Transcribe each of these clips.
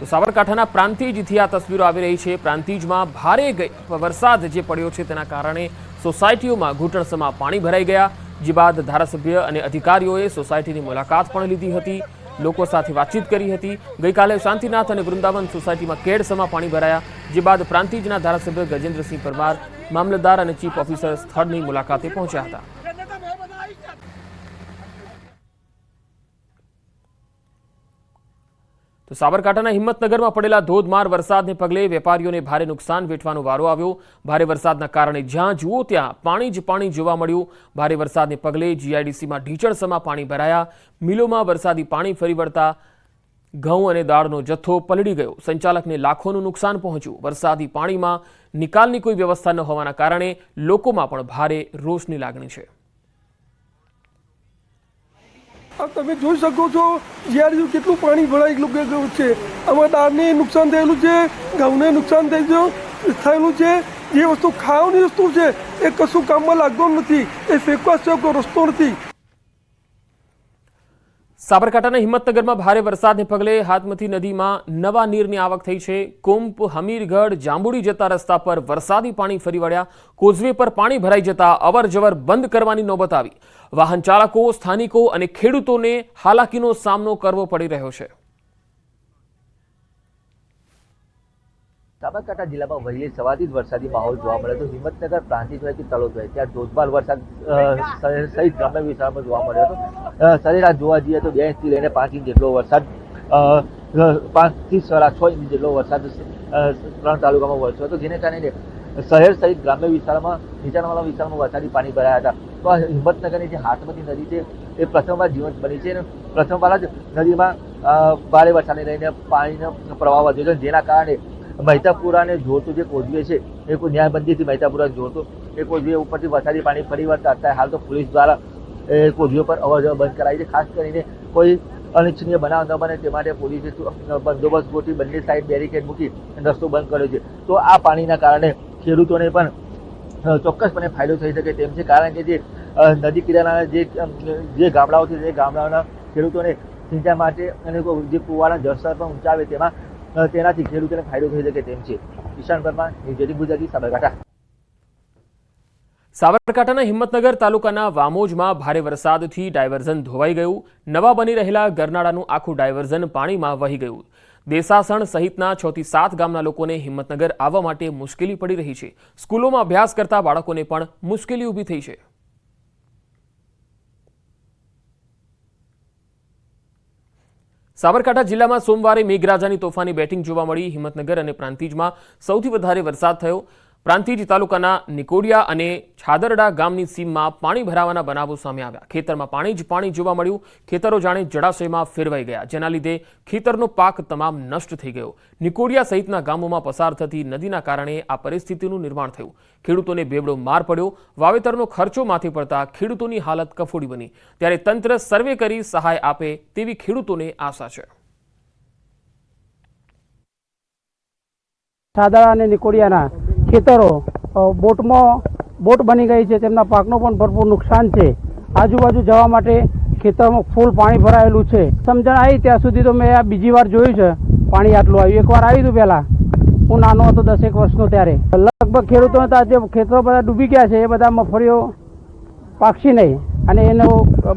તો સાબરકાંઠાના પ્રાંતિજથી આ તસવીરો આવી રહી છે. પ્રાંતિજમાં ભારે વરસાદ જે પડ્યો છે તેના કારણે સોસાયટીઓમાં ઘૂંટણસમાં પાણી ભરાઈ ગયા. જે બાદ ધારાસભ્ય અને અધિકારીઓએ સોસાયટીની મુલાકાત પણ લીધી હતી. લોકો સાથે વાતચીત કરી હતી. ગઈકાલે શાંતિનાથ અને વૃંદાવન સોસાયટીમાં કેડસમાં પાણી ભરાયા. જે બાદ પ્રાંતિજના ધારાસભ્ય ગજેન્દ્રસિંહ પરમાર, મામલતદાર અને ચીફ ઓફિસર સ્થળની મુલાકાતે પહોંચ્યા હતા. તો સાબરકાંઠાના હિંમતનગરમાં પડેલા ધોધમાર વરસાદને પગલે વેપારીઓને ભારે નુકસાન વેઠવાનો વારો આવ્યો. ભારે વરસાદના કારણે જ્યાં જુઓ ત્યાં પાણી જ પાણી જોવા મળ્યું. ભારે વરસાદને પગલે જીઆઈડીસીમાં ઢીચણસમાં પાણી ભરાયા. મિલોમાં વરસાદી પાણી ફરી વળતા ઘઉં અને દાળનો જથ્થો પલળી ગયો. સંચાલકને લાખોનું નુકસાન પહોંચ્યું. વરસાદી પાણીમાં નિકાલની કોઈ વ્યવસ્થા ન હોવાના કારણે લોકોમાં પણ ભારે રોષની લાગણી છે. આ તમે જોઈ શકો છો જ્યારે કેટલું પાણી ભરાઈ ગયું છે. આમાં દાળને નુકસાન થયેલું છે, ઘઉંને નુકસાન થઈ થયેલું છે. જે વસ્તુ ખાવાની વસ્તુ છે, એ કશું કામમાં લાગતું નથી. એ ફેંકવા સિવાય રસ્તો નથી. સાબરકાંઠાના હિંમતનગરમાં ભારે વરસાદને પગલે હાથમતી નદીમાં નવા નીરની આવક થઈ છે. કુંપ હમીરગઢ, જાંબુડી જતા રસ્તા પર વરસાદી પાણી ફરી વળ્યા. કોઝવે પર પાણી ભરાઈ જતા અવરજવર બંધ કરવાની નોબત આવી. વાહન ચાલકો, સ્થાનિકો અને ખેડૂતોને હાલાકીનો સામનો કરવો પડી રહ્યો છે. સાબરકાંઠા જિલ્લામાં વહેલી સવારથી જ વરસાદી માહોલ જોવા મળે તો હિંમતનગર પ્રાંતિજ હોય કે તળોદ હોય ત્યાં ધોધમાર વરસાદ સહિત ગ્રામ્ય વિસ્તારમાં જોવા મળ્યો હતો. સરેરાશ જોવા જઈએ તો બે ઇંચથી લઈને પાંચ ઇંચ જેટલો વરસાદ પાંચથી સરા છ ઇંચ જેટલો વરસાદ ત્રણ તાલુકામાં વરસ્યો હતો, જેને કારણે શહેર સહિત ગ્રામ્ય વિસ્તારમાં, નીચાણવાળા વિસ્તારમાં વરસાદી પાણી ભરાયા હતા. તો આ હિંમતનગરની જે હાથમતી નદી છે, એ પ્રથમવાર જીવંત બની છે અને પ્રથમવાર જ નદીમાં ભારે વરસાદને લઈને પાણીનો પ્રવાહ વધ્યો છે જેના કારણે મહેતાપુરાને જોડતું જે કોઝવે છે, એ કોઈ ન્યાયબંધીથી મહેતાપુરા જોડતું એ કોઝવે ઉપરથી વરસાદી પાણી ફરી વળતા અત્યારે હાલ તો પોલીસ દ્વારા એ કોઝવે પર અવરજવર બંધ કરાવી છે. ખાસ કરીને કોઈ અનિચ્છનીય બનાવ ન બને તે માટે પોલીસે બંદોબસ્ત ગોઠવી બંને સાઈડ બેરિકેડ મૂકી રસ્તો બંધ કર્યો છે. તો આ પાણીના કારણે ખેડૂતોને પણ ચોક્કસપણે ફાયદો થઈ શકે તેમ છે. કારણ કે જે નદી કિનારાના જે જે ગામડાઓ છે તે ગામડાઓના ખેડૂતોને સિંચાઈ માટે અને જે કુવાના જળસ્તર પણ ઊંચાવે તેમાં તેનાથી ખેડૂતોને ફાયદો થઈ શકે તેમ છે. ઈશાન વર્મા ન્યૂઝ ગુજરાતી, સાબરકાંઠા. સાબરકાંઠાના હિંમતનગર તાલુકાના વામોજમાં ભારે વરસાદથી ડાયવર્ઝન ધોવાઈ ગયું. નવા બની રહેલા ગરનાળાનું આખું ડાયવર્ઝન પાણીમાં વહી ગયું. દેસાસણ સહિતના છ થી સાત ગામના લોકોને હિંમતનગર આવવા માટે મુશ્કેલી પડી રહી છે. સ્કૂલોમાં અભ્યાસ કરતા બાળકોને પણ મુશ્કેલી ઊભી થઈ છે. સાબરકાંઠા જિલ્લામાં સોમવારે મેઘરાજાની તોફાની બેટિંગ જોવા મળી. હિંમતનગર અને પ્રાંતિજમાં સૌથી વધારે વરસાદ થયો. પ્રાંતિજ તાલુકાના નિકોડિયા અને છાદરડા ગામની સીમમાં પાણી ભરાવાના બનાવો સામે આવ્યા. ખેતરમાં પાણી જ પાણી જોવા મળ્યું. ખેતરો જાણે જળાશયમાં ફેરવાઈ ગયા, જેના લીધે ખેતરનો પાક તમામ નષ્ટ થઈ ગયો. નિકોડિયા સહિતના ગામોમાં પસાર થતી નદીના કારણે આ પરિસ્થિતિનું નિર્માણ થયું. ખેડૂતોને બેવડો માર પડ્યો. વાવેતરનો ખર્ચો માથે પડતા ખેડૂતોની હાલત કફોડી બની. ત્યારે તંત્ર સર્વે કરી સહાય આપે તેવી ખેડૂતોને આશા છે. સાદડા અને નિકોડિયાના ખેતરો બોટમાં બોટ બની ગઈ છે, તેમના પાકનું પણ ભરપૂર નુકસાન છે. આજુબાજુ જવા માટે ખેતરમાં ફૂલ પાણી ભરાયેલું છે. સમજણ આવી ત્યાં સુધી તો મેં આ બીજી વાર જોયું છે, પાણી આટલું આવ્યું. એકવાર આવ્યું હતું પહેલાં. હું નાનો હતો દસેક વર્ષનો ત્યારે. લગભગ ખેડૂતોને હતા જે ખેતરો બધા ડૂબી ગયા છે, એ બધા મગફળીઓ પાકશી નહીં અને એનો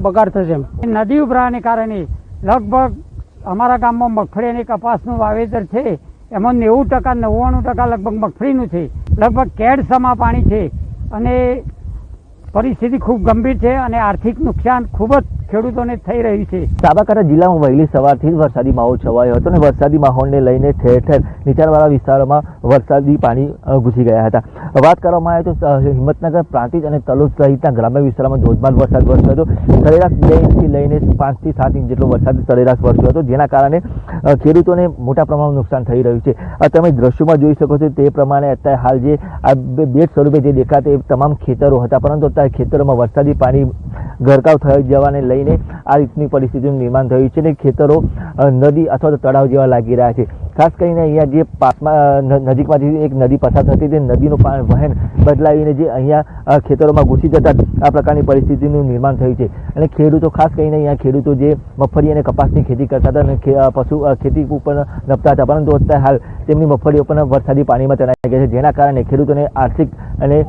બગાડ થશે નદી ઉભરાને કારણે લગભગ અમારા ગામમાં મગફળી અને કપાસનું વાવેતર છે. એમાં નેવું ટકા, નવ્વાણું ટકા લગભગ મગફળીનું છે. લગભગ કેડ સમા પાણી છે. અને પરિસ્થિતિ ખૂબ ગંભીર છે અને આર્થિક નુકસાન ખૂબ જ ખેડૂતોને થઈ રહી છે. સાબરકાંઠા જિલ્લામાં વહેલી સવારથી જ વરસાદી માહોલ છવાયો હતો અને વરસાદી માહોલને લઈને ઠેર ઠેર નીચાણવાળા વિસ્તારોમાં વરસાદી પાણી ઘૂસી ગયા હતા. વાત કરવામાં આવે તો હિંમતનગર, પ્રાંતિજ અને તલોદ સહિતના ગ્રામ્ય વિસ્તારોમાં ધોધમાર વરસાદ વરસ્યો હતો. સરેરાશ બે ઇંચથી લઈને પાંચથી સાત ઇંચ જેટલો વરસાદ સરેરાશ વરસ્યો હતો, જેના કારણે ખેડૂતોને મોટા પ્રમાણમાં નુકસાન થઈ રહ્યું છે. તમે દ્રશ્યોમાં જોઈ શકો છો તે પ્રમાણે અત્યારે હાલ જે, આ બેટ સ્વરૂપે જે દેખાતા એ તમામ ખેતરો હતા, પરંતુ અત્યારે ખેતરોમાં વરસાદી પાણી ગરકાવ થઈ જવાને લઈને આ રીતની પરિસ્થિતિનું નિર્માણ થયું છે અને ખેતરો નદી અથવા તો તળાવ જેવા લાગી રહ્યા છે. ખાસ કરીને અહીંયા જે પાકમાં નજીકમાં નજીકમાંથી એક નદી પસાર થતી તે નદીનું પાણી વહેણ બદલાવીને જે અહીંયા ખેતરોમાં ઘૂસી જતા આ પ્રકારની પરિસ્થિતિનું નિર્માણ થયું છે. અને ખેડૂતો, ખાસ કરીને અહીંયા ખેડૂતો જે મગફળી અને કપાસની ખેતી કરતા હતા અને પશુ ખેતી ઉપર નપતા હતા, પરંતુ અત્યારે હાલ તેમની મફળીઓ પણ વરસાદી પાણીમાં તણાઈ ગઈ છે, જેના કારણે ખેડૂતોને આર્થિક અને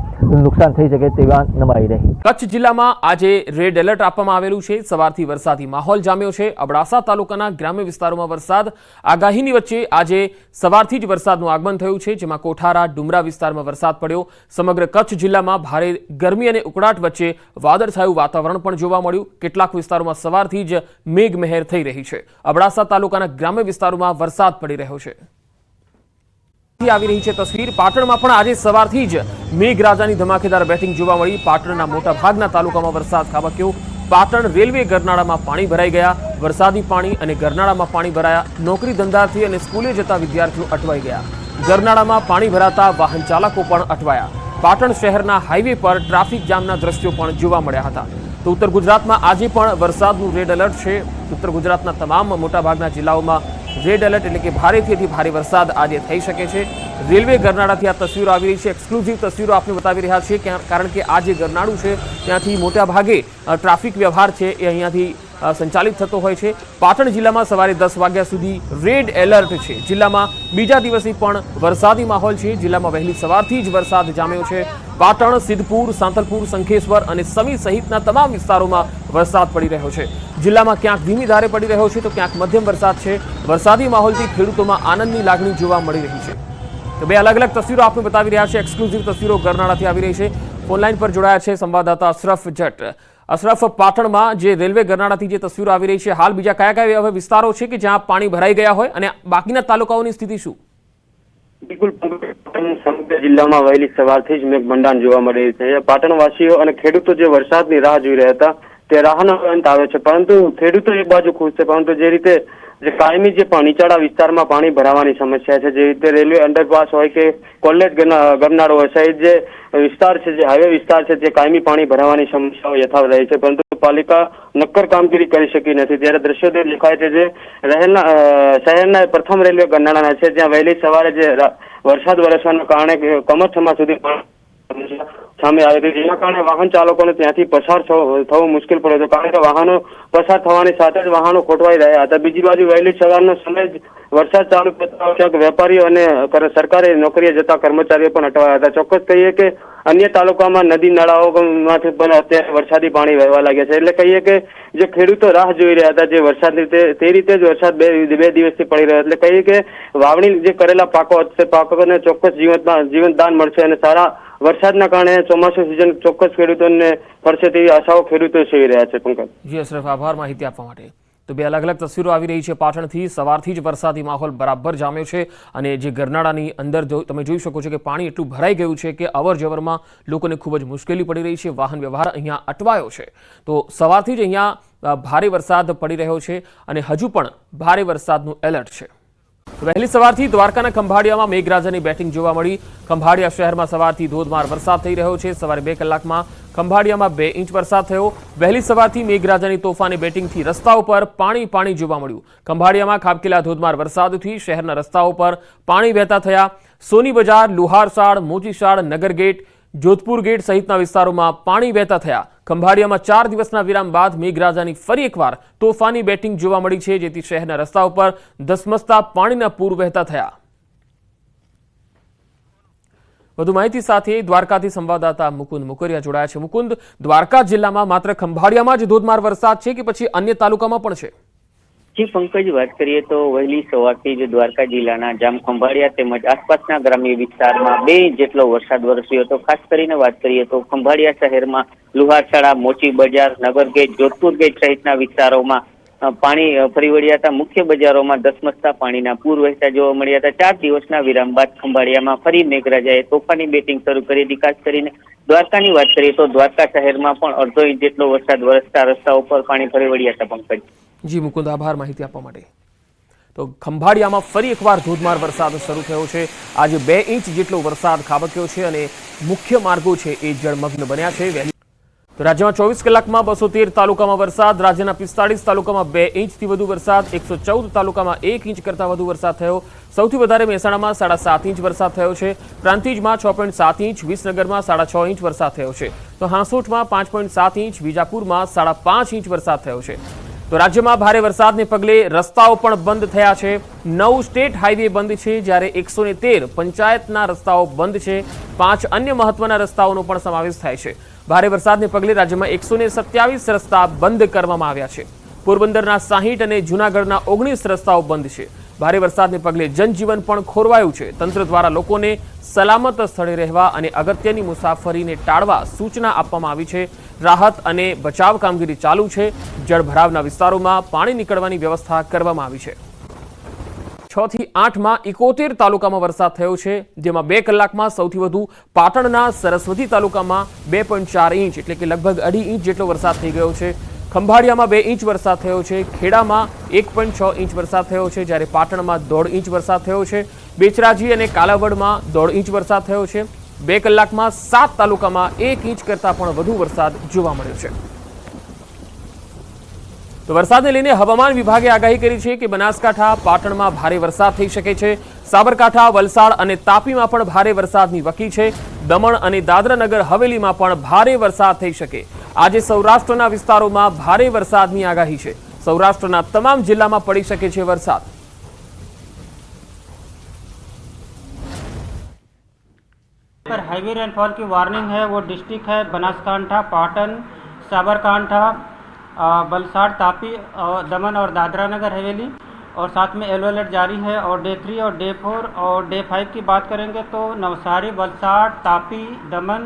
નુકસાન થઈ શકે તેવા નમાઈ રહી. કચ્છ જિલ્લામાં આજે રેડ એલર્ટ આપવામાં આવેલું છે. સવારથી વરસાદી માહોલ જામ્યો છે. અબડાસા તાલુકાના ગ્રામ્ય વિસ્તારોમાં વરસાદ, આગાહીની વચ્ચે આજે સવારથી જ વરસાદનું આગમન થયું છે, જેમાં કોઠારા, ડુમરા વિસ્તારમાં વરસાદ પડ્યો. સમગ્ર કચ્છ જિલ્લામાં ભારે ગરમી અને ઉકળાટ વચ્ચે વાદળછાયું વાતાવરણ પણ જોવા મળ્યું. કેટલાક વિસ્તારોમાં સવારથી જ મેઘમહેર થઈ રહી છે. અબડાસા તાલુકાના ગ્રામ્ય વિસ્તારોમાં વરસાદ પડી રહ્યો છે. આવી રહી છે તસવીર. પાટણમાં પણ આજે સવારથી જ મેઘરાજાની ધમાકેદાર બેટિંગ જોવા મળી. પાટણના મોટા ભાગના તાલુકામાં વરસાદ ખાબક્યો. પાટણ રેલવે ગરનાળામાં પાણી ભરાઈ ગયા, વરસાદી પાણી અને ગરનાળામાં પાણી ભરાયા, નોકરી ધંધાથી અને સ્કૂલે જતા વિદ્યાર્થીઓ અટવાઈ ગયા. ગરનાળામાં પાણી ભરાતા વાહન ચાલકો પણ અટવાયા. પાટણ શહેરના હાઈવે પર ટ્રાફિક જામના દ્રશ્યો પણ જોવા મળ્યા હતા. તો ઉત્તર ગુજરાતમાં આજે પણ વરસાદનું રેડ એલર્ટ છે. ઉત્તર ગુજરાતના તમામ મોટાભાગના જિલ્લાઓમાં રેડ એલર્ટ એટલે કે ભારેથી ભારે વરસાદ આજે થઈ શકે છે. રેલવે ગરનાળાથી આ તસવીરો આવી રહી છે. એક્સક્લુઝિવ તસવીરો આપણે બતાવી રહ્યા છીએ કારણ કે આ જે ગરનાળું છે, ત્યાંથી મોટા ભાગે ટ્રાફિક વ્યવહાર છે એ અહીંયાથી સંચાલિત થતો હોય છે. પાટણ જિલ્લામાં સવારે દસ વાગ્યા સુધી રેડ એલર્ટ છે. જિલ્લામાં બીજા દિવસથી પણ વરસાદી માહોલ છે. જિલ્લામાં વહેલી સવારથી જ વરસાદ જામ્યો છે. પાટણ, સિદ્ધપુર, સાંતલપુર સંખેશ્વર અને સમી સહિતના તમામ વિસ્તારોમાં વરસાદ પડી રહ્યો છે. જિલ્લામાં ક્યાંક ધીમી ધારે પડી રહ્યો છે તો ક્યાંક મધ્યમ વરસાદ છે. વરસાદી માહોલથી ખેડૂતોમાં આનંદની લાગણી જોવા મળી રહી છે. તો બે અલગ અલગ તસવીરો આપને બતાવી રહ્યા છે. એક્સક્લુઝિવ તસવીરો ગરનાળાથી આવી રહી છે. ઓનલાઈન પર જોડાયા છે સંવાદદાતા અશરફ જટ. અશરફ, પાટણમાં જે રેલવે ગરનાળાથી જે તસવીરો આવી રહી છે, હાલ બીજા કયા કયા એવા વિસ્તારો છે કે જ્યાં પાણી ભરાઈ ગયા હોય અને બાકીના તાલુકાઓની સ્થિતિ શું? બિલકુલ સમગ્ર જિલ્લામાં વહેલી સવારથી જ મેઘમંડાન જોવા મળી રહ્યું છે. પાટણવાસીઓ અને ખેડૂતો જે વરસાદની રાહ જોઈ રહ્યા હતા, તે રાહનો અંત આવે છે. પરંતુ ખેડૂતો એક બાજુ ખુશ છે, પરંતુ જે રીતે જે કાયમી જે પણ નીચાણા વિસ્તારમાં પાણી ભરાવાની સમસ્યા છે, જે રીતે રેલવે અંડરપાસ હોય કે કોલેજ ગરના- ગરનાળો હોય સહિત જે વિસ્તાર છે, જે હાઈવે વિસ્તાર છે, જે કાયમી પાણી ભરાવાની સમસ્યાઓ યથાવત રહી છે. પરંતુ પાલિકા નક્કર કામગીરી કરી શકી નથી. ત્યારે દ્રશ્યો તે દેખાય છે જે રહેલના શહેરના પ્રથમ રેલવે ગરનાળાના છે, જ્યાં વહેલી સવારે જે વરસાદ વરસવાના કારણે કમરથમા સુધી સામે આવી હતી જેના કારણે વાહન ચાલકોને ત્યાંથી પસાર થવું મુશ્કેલ પડ્યું હતું કારણ કે વાહનો પસાર થવાની સાથે જ વાહનો ખોટવાઈ રહ્યા હતા. બીજી બાજુ વહેલી સવારનો સમય જ વરસાદ ચાલુ થતા વેપારીઓ અને સરકારે નોકરીએ જતા કર્મચારીઓ પણ અટવાયા હતા. ચોક્કસ કહીએ કે અન્ય તાલુકામાં નદી નાળાઓમાંથી પણ અત્યારે વરસાદી પાણી વહેવા લાગ્યા છે. એટલે કહીએ કે જે ખેડૂતો રાહ જોઈ રહ્યા હતા, જે વરસાદ રીતે, તે રીતે જ વરસાદ બે બે દિવસથી પડી રહ્યો એટલે કહીએ કે વાવણી જે કરેલા પાકો હશે, પાકોને ચોક્કસ જીવન જીવનદાન મળશે અને સારા વરસાદના કારણે ચોમાસું સિઝન ચોક્કસ ખેડૂતોને પડશે તેવી આશાઓ ખેડૂતો સેવી રહ્યા છે, પંકજ. જી અશરફ આભાર માહિતી આપવા માટે. તો બે અલગ અલગ તસવીરો આવી રહી છે પાટણથી. સવારથી જ વરસાદી માહોલ બરાબર જામ્યો છે અને જે ગરનાળાની અંદર તમે જોઈ શકો છો કે પાણી એટલું ભરાઈ ગયું છે કે અવર જવરમાં લોકોને ખૂબ જ મુશ્કેલી પડી રહી છે. વાહન વ્યવહાર અહીંયા અટવાયો છે. તો સવારથી જ અહીંયા ભારે વરસાદ પડી રહ્યો છે અને હજુ પણ ભારે વરસાદનું એલર્ટ છે. વહેલી સવારથી દ્વારકાના ખંભાળિયામાં મેઘરાજાની બેટિંગ જોવા મળી. ખંભાળિયા શહેરમાં સવારથી ધોધમાર વરસાદ થઈ રહ્યો છે. સવારે બે કલાકમાં ખંભાળિયામાં બે ઇંચ વરસાદ થયો. વહેલી સવારથી મેઘરાજાની તોફાની બેટિંગથી રસ્તાઓ પર પાણી પાણી જોવા મળ્યું. ખંભાળિયામાં ખાબકેલા ધોધમાર વરસાદથી શહેરના રસ્તાઓ પર પાણી વહેતા થયા. સોની બજાર લુહારસાડ નગર નગરગેટ જોધપુર ગેટ સહિતના વિસ્તારોમાં પાણી વહેતા થયા. ખંભાળિયામાં ચાર દિવસના વિરામ બાદ મેઘરાજાની ફરી એકવાર તોફાની બેટિંગ જોવા મળી છે, જેથી શહેરના રસ્તા ઉપર ધસમસતા પાણીના પૂર વહેતા થયા. વધુ માહિતી સાથે દ્વારકાથી સંવાદદાતા મુકુંદ મુકરિયા જોડાયા છે. મુકુંદ, દ્વારકા જિલ્લામાં માત્ર ખંભાળિયામાં જ ધોધમાર વરસાદ છે કે પછી અન્ય તાલુકામાં પણ છે? જી, પંકજ, વાત કરીએ તો વહેલી સવારથી જ દ્વારકા જિલ્લાના જામખંભાળિયા તેમજ આસપાસના ગ્રામ્ય વિસ્તારમાં બે જેટલો વરસાદ વરસ્યો હતો. ખાસ કરીને વાત કરીએ તો ખંભાળિયા શહેરમાં લુહારશાળા મોચી બજાર નગરગેટ જોધપુર ગેટ સહિતના વિસ્તારોમાં પાણી ફરી વળ્યા હતા. મુખ્ય બજારોમાં ધસમસતા પાણીના પૂર વહેતા જોવા મળ્યા હતા. ચાર દિવસના વિરામ બાદ ખંભાળિયામાં ફરી મેઘરાજાએ તોફાની બેટિંગ શરૂ કરી હતી. ખાસ કરીને દ્વારકાની વાત કરીએ તો દ્વારકા શહેરમાં પણ અડધો ઇંચ જેટલો વરસાદ વરસતા રસ્તાઓ પર પાણી ફરી વળ્યા હતા, પંકજ. જી, મુકુંદ આભાર માહિતી આપવા માટે. તો ખંભાળિયામાં ફરી એકવાર ધોધમાર વરસાદ શરૂ થયો છે. આજે બે ઇંચ જેટલો વરસાદ ખાબક્યો છે અને મુખ્ય માર્ગો છે એ જળમગ્ન બન્યા છે. તો રાજ્યમાં ચોવીસ કલાકમાં બસો તેર તાલુકામાં વરસાદ, રાજ્યના પિસ્તાળીસ તાલુકામાં બે ઇંચથી વધુ વરસાદ, એકસો ચૌદ તાલુકામાં એક ઇંચ કરતાં વધુ વરસાદ થયો. સૌથી વધારે મહેસાણામાં સાડા સાત ઇંચ વરસાદ થયો છે. પ્રાંતિજમાં છ પોઈન્ટ સાત ઇંચ, વિસનગરમાં સાડા છ ઇંચ વરસાદ થયો છે. તો હાંસોટમાં પાંચ પોઈન્ટ સાત ઇંચ, વિજાપુરમાં સાડા પાંચ ઇંચ વરસાદ થયો છે. તો રાજ્યમાં ભારે વરસાદને પગલે રસ્તાઓ પણ બંધ થયા છે. નવ સ્ટેટ હાઈવે બંધ છે, જ્યારે એકસો તેર પંચાયતના રસ્તાઓ બંધ છે. પાંચ અન્ય મહત્વના રસ્તાઓનો પણ સમાવેશ થાય છે. ભારે વરસાદને પગલે રાજ્યમાં એકસો સત્યાવીસ રસ્તા બંધ કરવામાં આવ્યા છે. પોરબંદરના સાહીઠ અને જૂનાગઢના ઓગણીસ રસ્તાઓ બંધ છે. ભારે વરસાદને પગલે જનજીવન પણ ખોરવાયું છે. તંત્ર દ્વારા લોકોને સલામત સ્થળે રહેવા અને અગત્યની મુસાફરીને ટાળવા સૂચના આપવામાં આવી છે. રાહત અને બચાવ કામગીરી ચાલુ છે. જળભરાવના વિસ્તારોમાં પાણી નીકળવાની વ્યવસ્થા કરવામાં આવી છે. છ થી આઠમાં ઇકોતેર તાલુકામાં વરસાદ થયો છે, જેમાં બે કલાકમાં સૌથી વધુ પાટણના સરસ્વતી તાલુકામાં બે ઇંચ, એટલે કે લગભગ અઢી ઇંચ જેટલો વરસાદ થઈ ગયો છે. ખંભાળિયામાં બે ઇંચ વરસાદ થયો છે. ખેડામાં એક પોઈન્ટ છ ઇંચ વરસાદ થયો છે. જ્યારે પાટણમાં દોઢ ઇંચ વરસાદ થયો છે. બેચરાજી અને કાલાવડમાં દોઢ ઇંચ વરસાદ થયો છે. બે કલાકમાં સાત તાલુકામાં એક ઇંચ કરતાં પણ વધુ વરસાદ જોવા મળ્યો છે. તો વરસાદને લઈને હવામાન વિભાગે આગાહી કરી છે કે બનાસકાંઠા, પાટણમાં ભારે વરસાદ થઈ શકે છે. સાબરકાંઠા, વલસાડ અને તાપીમાં પણ ભારે વરસાદની વકી છે. દમણ અને દાદરાનગર હવેલીમાં પણ ભારે વરસાદ થઈ શકે. આજે સૌરાષ્ટ્રના વિસ્તારોમાં ભારે વરસાદની આગાહી છે સૌરાષ્ટ્રના તમામ જિલ્લામાં પડી શકે છે વરસાદ पर हैवी रेनफॉल की वार्निंग है वो डिस्ट्रिक्ट है बनासकांठा पाटन साबरकांठा अ, वलसाड़ तापी और दमन और दादरा नगर हवेली और साथ में येलो अलर्ट जारी है और डे थ्री और डे फोर और डे फाइव की बात करेंगे तो नवसारी वलसाड़ तापी दमन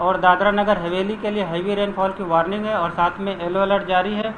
और दादरा नगर हवेली के लिए हैवी रेनफॉल की वार्निंग है और साथ में येलो अलर्ट जारी है